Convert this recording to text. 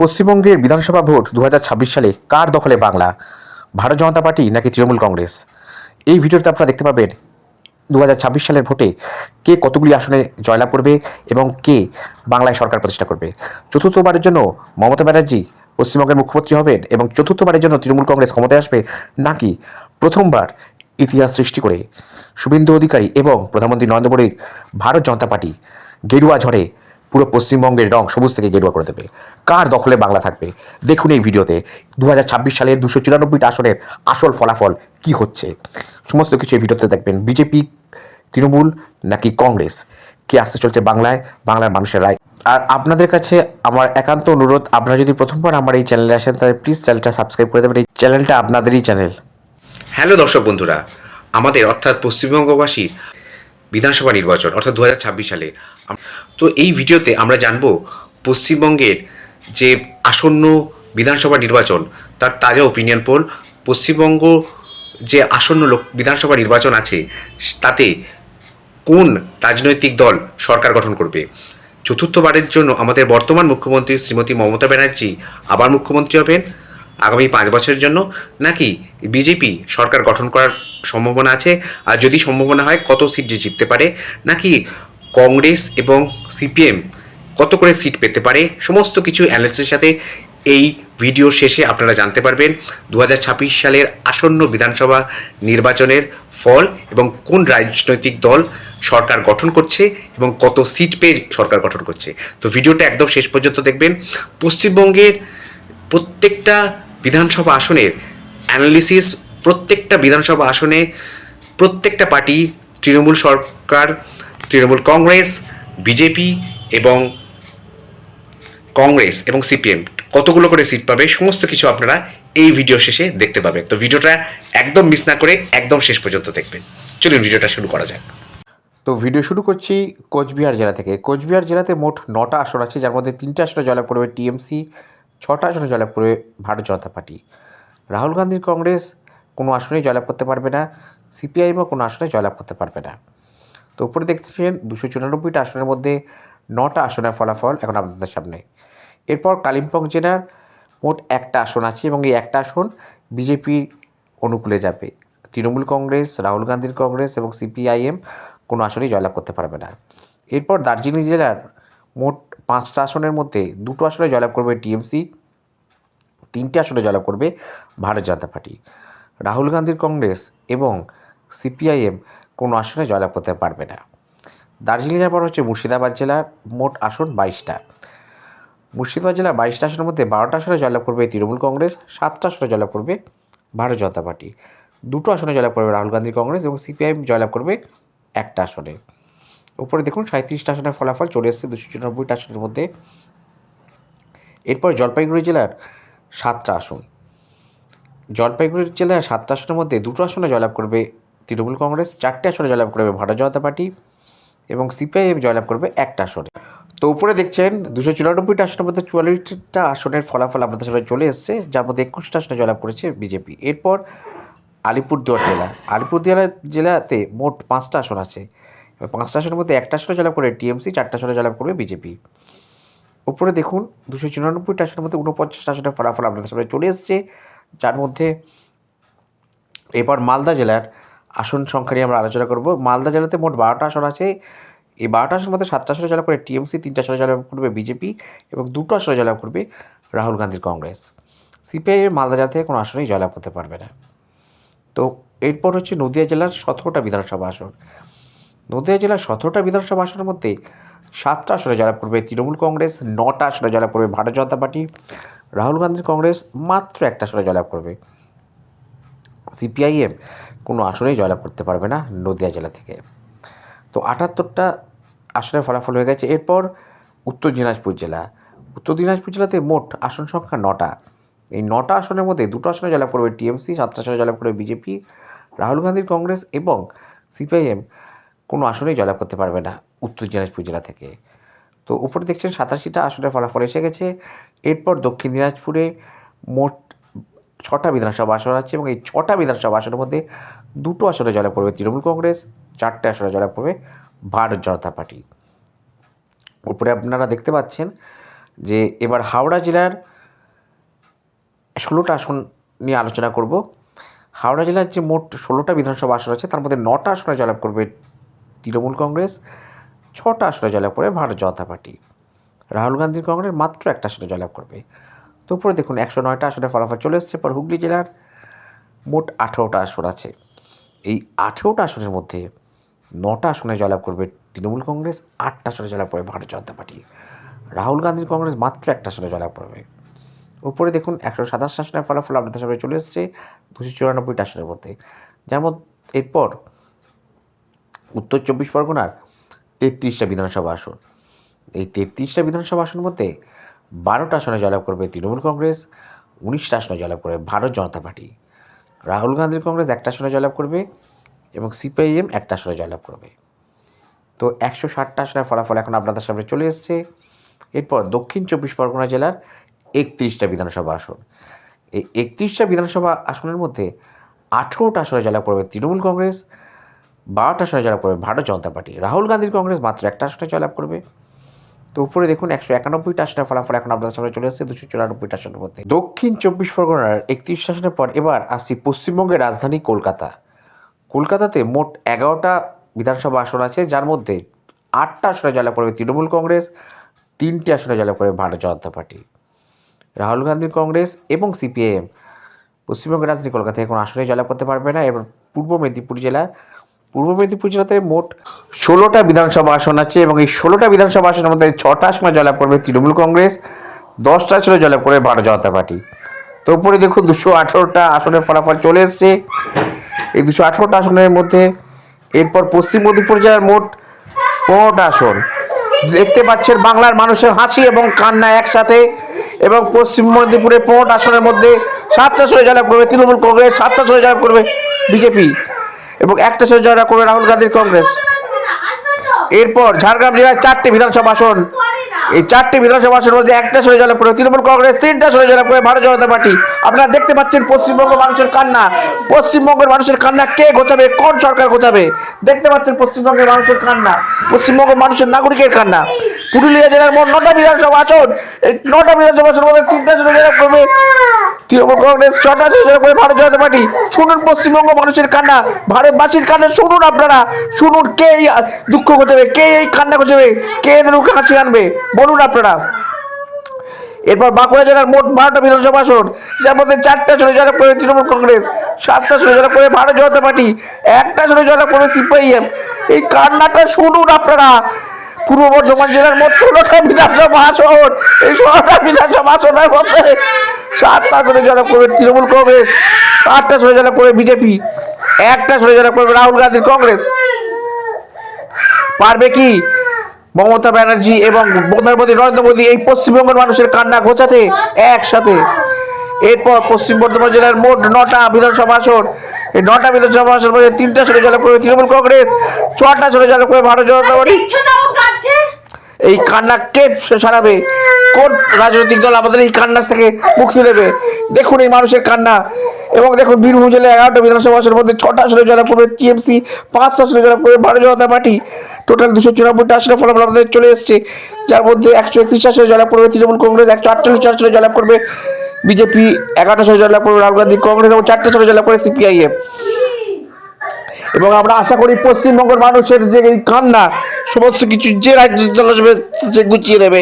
পশ্চিমবঙ্গের বিধানসভা ভোট দু হাজার ছাব্বিশ সালে কার দখলে বাংলা? ভারত জনতা পার্টি নাকি তৃণমূল কংগ্রেস? এই ভিডিওতে আপনারা দেখতে পাবেন দু হাজার ছাব্বিশ সালের ভোটে কে কতগুলি আসনে জয়লাভ করবে এবং কে বাংলায় সরকার প্রতিষ্ঠা করবে। চতুর্থবারের জন্য মমতা ব্যানার্জি পশ্চিমবঙ্গের মুখ্যমন্ত্রী হবেন এবং চতুর্থবারের জন্য তৃণমূল কংগ্রেস ক্ষমতায় আসবে নাকি প্রথমবার ইতিহাস সৃষ্টি করে? শুভেন্দু অধিকারী এবং প্রধানমন্ত্রী নরেন্দ্র মোদীর ভারত জনতা পার্টি গেরুয়া ঝড়ে পুরো পশ্চিমবঙ্গের রং সবুজ থেকে গেরুয়া করে দেবে। কার দখলে বাংলা থাকবে? দেখুন এই ভিডিওতে দুহাজার ছাব্বিশ সালের দুশো চুরানব্বইটা আসনের আসল ফলাফল কি হচ্ছে? সমস্ত কিছু এই ভিডিওতে দেখবেন। বিজেপি, তৃণমূল নাকি কংগ্রেস? কে আসতে চলছে বাংলায়? বাংলার মানুষের রায়। আর আপনাদের কাছে আমার একান্ত অনুরোধ, আপনারা যদি প্রথমবার আমার এই চ্যানেলে আসেন, তাহলে প্লিজ চ্যানেলটা সাবস্ক্রাইব করে দেবেন। এই চ্যানেলটা আপনাদেরই চ্যানেল হ্যালো দর্শক বন্ধুরা, আমাদের অর্থাৎ পশ্চিমবঙ্গবাসীর বিধানসভা নির্বাচন, অর্থাৎ দু হাজার ছাব্বিশ সালে তো এই ভিডিওতে আমরা জানব পশ্চিমবঙ্গের যে আসন্ন বিধানসভা নির্বাচন, তার তাজা ওপিনিয়ন পোল পশ্চিমবঙ্গ যে আসন্ন লোক, বিধানসভা নির্বাচন আছে, তাতে কোন রাজনৈতিক দল সরকার গঠন করবে? চতুর্থবারের জন্য আমাদের বর্তমান মুখ্যমন্ত্রী শ্রীমতী মমতা ব্যানার্জি আবার মুখ্যমন্ত্রী হবেন আগামী পাঁচ বছরের জন্য, নাকি বিজেপি সরকার গঠন করার সম্ভাবনা আছে? আর যদি সম্ভাবনা হয়, কত সিট জিততে পারে? নাকি কংগ্রেস এবং সিপিএম কত করে সিট পেতে পারে, সমস্ত কিছু অ্যানালিসিসের সাথে এই ভিডিও শেষে আপনারা জানতে পারবেন দু হাজার ছাব্বিশ সালের আসন্ন বিধানসভা নির্বাচনের ফল এবং কোন রাজনৈতিক দল সরকার গঠন করছে এবং কত সিট পেয়ে সরকার গঠন করছে। তো ভিডিওটা একদম শেষ পর্যন্ত দেখবেন। পশ্চিমবঙ্গের প্রত্যেকটা বিধানসভা আসনের অ্যানালিসিস প্রত্যেকটা বিধানসভা আসনে প্রত্যেকটা পার্টি তৃণমূল সরকার তৃণমূল কংগ্রেস, বিজেপি এবং কংগ্রেস এবং সিপিএম। কতগুলো করে সিট পাবে, সমস্ত কিছু আপনারা এই ভিডিও শেষে দেখতে পাবেন। তো ভিডিওটা একদম মিস না করে একদম শেষ পর্যন্ত দেখবেন। চলুন ভিডিওটা শুরু করা যাক। তো ভিডিও শুরু করছি কোচবিহার জেলা থেকে। কোচবিহার জেলাতে মোট নটা আসন আছে, যার মধ্যে তিনটে আসনে জয়লাভ করবে টিএমসি, ছটা আসনে জয়লাভ করবে ভারত জনতা পার্টি। রাহুল গান্ধীর কংগ্রেস কোনো আসনেই জয়লাভ করতে পারবে না, সিপিআইএমও কোনো আসনে জয়লাভ করতে পারবে না। তো উপরে দেখছেন দুশো চুরানব্বইটা আসনের মধ্যে নটা আসনের ফলাফল এখন আপনাদের সামনে। এরপর কালিম্পং জেলার মোট একটা আসন আছে এবং এই একটা আসন বিজেপির অনুকূলে যাবে। তৃণমূল কংগ্রেস, রাহুল গান্ধীর কংগ্রেস এবং সিপিআইএম কোনো আসনেই জয়লাভ করতে পারবে না। এরপর দার্জিলিং জেলার মোট পাঁচটা আসনের মধ্যে দুটো আসনে জয়লাভ করবে টিএমসি, তিনটে আসনে জয়লাভ করবে ভারত জনতা পার্টি। রাহুল গান্ধীর কংগ্রেস এবং সিপিআইএম কোনো আসনে জয়লাভ করতে পারবে না। দার্জিলিংয়ের পর হচ্ছে মুর্শিদাবাদ জেলার মোট আসন বাইশটা। মুর্শিদাবাদ জেলার বাইশটা আসনের মধ্যে বারোটা আসনে জয়লাভ করবে তৃণমূল কংগ্রেস, সাতটা আসনে জয়লাভ করবে ভারত জনতা পার্টি। দুটো আসনে জয়লাভ করবে রাহুল গান্ধী কংগ্রেস এবং সিপিআইএম জয়লাভ করবে একটা আসনে। উপরে দেখুন সাঁত্রিশটা আসনের ফলাফল চলে এসেছে দুশো চুরানব্বইটা আসনের মধ্যে। এরপর জলপাইগুড়ি জেলার সাতটা আসন। জলপাইগুড়ি জেলার সাতটা আসনের মধ্যে দুটো আসনে জয়লাভ করবে তৃণমূল কংগ্রেস চারটে আসনে জয়লাভ করবে ভারত জনতা পার্টি এবং সিপিআইএম জয়লাভ করবে একটা আসনে তো উপরে দেখছেন দুশো চুরানব্বইটা আসনের মধ্যে চুয়াল্লিশটা আসনের ফলাফল আপনাদের সামনে চলে এসছে, যার মধ্যে একুশটা আসনে জয়লাভ করেছে বিজেপি। এরপর আলিপুরদুয়ার জেলা। আলিপুরদুয়ার জেলাতে মোট পাঁচটা আসন আছে। এবার পাঁচটা আসনের মধ্যে একটা আসনে জয়লাভ করে টিএমসি, চারটা আসনে জয়লাভ করবে বিজেপি। উপরে দেখুন দুশো চুরানব্বইটা আসনের মধ্যে উনপঞ্চাশ আসনের ফলাফল আপনাদের সামনে চলে এসছে, যার মধ্যে এরপর মালদা জেলার আসন সংখ্যা নিয়ে আমরা আলোচনা করব। মালদা জেলাতে মোট বারোটা আসন আছে। এই বারোটা আসনের মধ্যে সাতটা আসনে জয়লাভ করে টিএমসি, তিনটা আসনে জয়লাভ করবে বিজেপি এবং দুটো আসনে জয়লাভ করবে রাহুল গান্ধীর কংগ্রেস। সিপিআইএম মালদা জেলা থেকে কোনো আসনেই জয়লাভ করতে পারবে না। তো এরপর হচ্ছে নদিয়া জেলার সতেরোটা বিধানসভা আসন। নদিয়া জেলার সতেরোটা বিধানসভা আসনের মধ্যে সাতটা আসনে জয়লাভ করবে তৃণমূল কংগ্রেস, নটা আসনে জয়লাভ করবে ভারত জনতা পার্টি, রাহুল গান্ধীর কংগ্রেস মাত্র একটা আসনে জয়লাভ করবে। সিপিআইএম কোনো আসনেই জয়লাভ করতে পারবে না নদিয়া জেলা থেকে। তো আটাত্তরটা আসনের ফলাফল হয়ে গেছে। এরপর উত্তর দিনাজপুর জেলা। উত্তর দিনাজপুর জেলাতে মোট আসন সংখ্যা নটা। এই নটা আসনের মধ্যে দুটো আসনে জয়লাভ করবে টিএমসি, সাতটা আসনে জয়লাভ করবে বিজেপি, রাহুল গান্ধীর কংগ্রেস এবং সিপিআইএম কোনো আসনেই জয়লাভ করতে পারবে না উত্তর দিনাজপুর জেলা থেকে। তো উপরে দেখছেন সাতাশিটা আসনের ফলাফল এসে গেছে। এরপর দক্ষিণ দিনাজপুরে মোট ছটা বিধানসভা আসন আছে এবং এই ছটা বিধানসভা আসনের মধ্যে দুটো আসনে জয়লাভ করবে তৃণমূল কংগ্রেস, চারটে আসনে জয়লাভ করবে ভারত জনতা পার্টি। উপরে আপনারা দেখতে পাচ্ছেন যে এবার হাওড়া জেলার ষোলোটা আসন নিয়ে আলোচনা করব। হাওড়া জেলার যে মোট ষোলোটা বিধানসভা আসন আছে, তার মধ্যে নটা আসনে জয়লাভ করবে তৃণমূল কংগ্রেস, ছটা আসনে জয়লাভ করবে ভারত জনতা পার্টি। রাহুল গান্ধীর কংগ্রেস মাত্র একটা আসনে জয়লাভ করবে। তো উপরে দেখুন একশো নয়টা আসনে ফলাফল চলে এসছে পর হুগলি জেলার মোট আঠেরোটা আসন আছে। এই আঠেরোটা আসনের মধ্যে নটা আসনে জয়লাভ করবে তৃণমূল কংগ্রেস, আটটা আসনে জয়লাভ করবে ভারত জনতা পার্টি। রাহুল গান্ধীর কংগ্রেস মাত্র একটা আসনে জয়লাভ করবে। উপরে দেখুন একশো সাতাশ আসনের ফলাফল আপনাদের সামনে চলে এসেছে দুশো চুরানব্বইটা আসনের মধ্যে। যার মধ্যে এরপর উত্তর চব্বিশ পরগনার তেত্রিশটা বিধানসভা আসন। এই তেত্রিশটা বিধানসভা আসনের মধ্যে বারোটা আসনে জয়লাভ করবে তৃণমূল কংগ্রেস, উনিশটা আসনে জয়লাভ করবে ভারত জনতা পার্টি। রাহুল গান্ধীর কংগ্রেস একটা আসনে জয়লাভ করবে এবং সিপিআইএম একটা আসনে জয়লাভ করবে। তো একশো ষাটটা আসনের ফলাফল এখন আপনাদের সামনে চলে এসছে। এরপর দক্ষিণ চব্বিশ পরগনা জেলার একত্রিশটা বিধানসভা আসন। এই একত্রিশটা বিধানসভা আসনের মধ্যে আঠেরোটা আসনে জয়লাভ করবে তৃণমূল কংগ্রেস, বারোটা আসনে জয়লাভ করবে ভারত জনতা পার্টি। রাহুল গান্ধীর কংগ্রেস মাত্র একটা আসনে জয়লাভ করবে। তো উপরে দেখুন একশো একানব্বইটা আসনের ফলাফল এখন আপনাদের সামনে চলে এসেছে, দুশো চুরানব্বইটা আসনের মধ্যে। দক্ষিণ চব্বিশ পরগনার একত্রিশ আসনের পর এবার আসছি পশ্চিমবঙ্গের রাজধানী কলকাতা। কলকাতাতে মোট এগারোটা বিধানসভা আসন আছে, যার মধ্যে আটটা আসনে জয়লাভ করবে তৃণমূল কংগ্রেস, তিনটি আসনে জয়লাভ করবে ভারত জনতা পার্টি। রাহুল গান্ধীর কংগ্রেস এবং সিপিআইএম। পশ্চিমবঙ্গের রাজধানী কলকাতায় এখন আসনে জয়লাভ করতে পারবে না, এবার পূর্ব মেদিনীপুর জেলার পূর্ব মেদিনীপুর জেলাতে মোট ষোলোটা বিধানসভা আসন আছে এবং এই ষোলোটা বিধানসভা আসনের মধ্যে ছটা আসনে জয়লাভ করবে তৃণমূল কংগ্রেস, দশটা আসনে জয়লাভ করবে ভারত জনতা পার্টি। তো উপরে দেখুন দুশো আঠেরোটা আসনের ফলাফল চলে এসছে। এই দুশো আঠেরোটা আসনের মধ্যে এরপর পশ্চিম মেদিনীপুর জেলার মোট পনেরোটা আসন। দেখতে পাচ্ছেন বাংলার মানুষের হাসি এবং কান্না একসাথে এবং পশ্চিম মেদিনীপুরের পনেরোটা আসনের মধ্যে সাতটা আসনে জয়লাভ করবে তৃণমূল কংগ্রেস, সাতটা আসনে জয়লাভ করবে বিজেপি। এবং একটা আসনে জয়লাভ করবে রাহুল গান্ধীর কংগ্রেস। এরপর ঝাড়গ্রাম জেলায় চারটি বিধানসভা আসন। এই চারটি বিধানসভা আসনের মধ্যে একটা সরে জলে পড়ে, তৃণমূল কংগ্রেস তিনটা সরে জলে পড়ে ভারত জনতা পার্টি। আপনারা দেখতে পাচ্ছেন পশ্চিমবঙ্গ মানুষের কান্না। পশ্চিমবঙ্গের মানুষের কান্না কে গোছাবে কোন সরকার গোছাবে দেখতে পাচ্ছেন পশ্চিমবঙ্গের মানুষের কান্না। পশ্চিমবঙ্গের মানুষের নাগরিকের কান্না। পুরুলিয়া জেলার মোট নটা বিধানসভা আসন। এই নটা বিধানসভা আসনের মধ্যে তিনটা সরে জলে পড়বে। তৃণমূল কংগ্রেস ছটা সরে জলে পড়বে ভারত জনতা পার্টি। শুনুন পশ্চিমবঙ্গ মানুষের কান্না। ভারতবাসীর কান্না শুনুন আপনারা। শুনুন কে এই দুঃখ গোছাবে কে এই কান্না গোছাবে কে এদের হাসি আনবে? বলুন আপনারা। এরপর বাঁকুড়া জেলার মোট বারোটা বিধানসভা আসন, যার মধ্যে চারটা চলে জয়লাভ করে তৃণমূল কংগ্রেস, সাতটা চলে জয়লাভ করে ভারত জনতা পার্টি, একটা চলে জয়লাভ করে সিপিআইএম। এই কান্নাটা শুনুন আপনারা। পূর্ব বর্ধমান জেলার মোট ষোলোটা বিধানসভা আসন, এই ষোলোটা বিধানসভা আসনের মধ্যে সাতটা চলে জয়লাভ করবে তৃণমূল কংগ্রেস, আটটা চলে জয়লাভ করবে বিজেপি, একটা চলে জয়লাভ করবে রাহুল গান্ধীর কংগ্রেস। পারবে কি? মমতা ব্যানার্জি এবং প্রধানমন্ত্রী নরেন্দ্র মোদী এই পশ্চিমবঙ্গের মানুষের কান্না ঘোচাতে একসাথে। এরপর পশ্চিম বর্ধমান জেলার মোট নটা বিধানসভা আসন। এই নটা বিধানসভা আসন মধ্যে তিনটা চলে জয়লাভ করবে তৃণমূল কংগ্রেস ছটা চলে জয়লাভ করবে ভারত জনতা পার্টি। এই কান্না কে সারাবে? কোন রাজনৈতিক দল আমাদের এই কান্নার থেকে মুক্তি দেবে? দেখুন এই মানুষের কান্না। এবং দেখুন বীরভূম জেলায় এগারোটা বিধানসভা আসনের মধ্যে ছটা আসনে জয়লাভ করবে টিএমসি পাঁচটা আসনে জয়লাভ করবে ভারতীয় জনতা পার্টি। টোটাল দুশো চুরানব্বইটা আসনে ফলাফল আমাদের চলে এসছে। যার মধ্যে একশো একত্রিশ আসনে জয়লাভ করবে তৃণমূল কংগ্রেস, একশো আটচল্লিশ আসনে জয়লাভ করবে বিজেপি এগারোটা আসনে জয়লাভ করবে রাহুল গান্ধী কংগ্রেস এবং চারটা আসনে জয়লাভ করবে সিপিআইএম। এবং আমরা আশা করি পশ্চিমবঙ্গের মানুষের যে এই কান্না, সমস্ত কিছু যে রাজ্য গুছিয়ে দেবে